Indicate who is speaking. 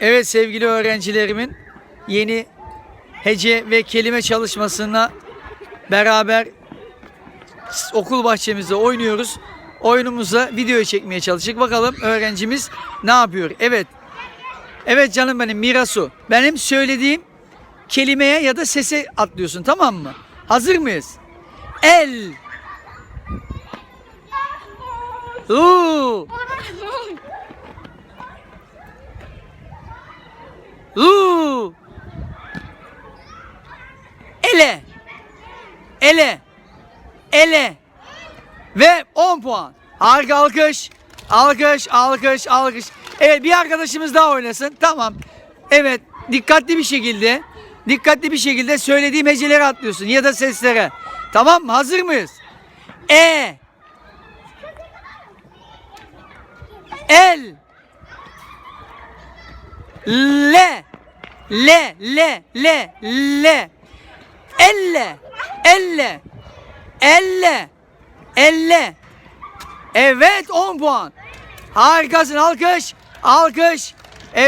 Speaker 1: Evet sevgili öğrencilerimin yeni hece ve kelime çalışmasına beraber okul bahçemizde oynuyoruz. Oyunumuza video çekmeye çalıştık. Bakalım öğrencimiz ne yapıyor? Evet. Evet canım benim Mirasu. Benim söylediğim kelimeye ya da sese atlıyorsun tamam mı? Hazır mıyız? El. Lu. Lu. Ele. Ele. Ele. Ve 10 puan. Harika alkış. Alkış, alkış, alkış. Evet bir arkadaşımız daha oynasın. Tamam. Evet dikkatli bir şekilde dikkatli bir şekilde söylediğim heceleri atlıyorsun ya da seslere. Tamam mı? Hazır mıyız? E. El. Le. Le, le, le, le. Elle. Elle. Elle. Elle. Evet 10 puan. Harikasın alkış. Alkış.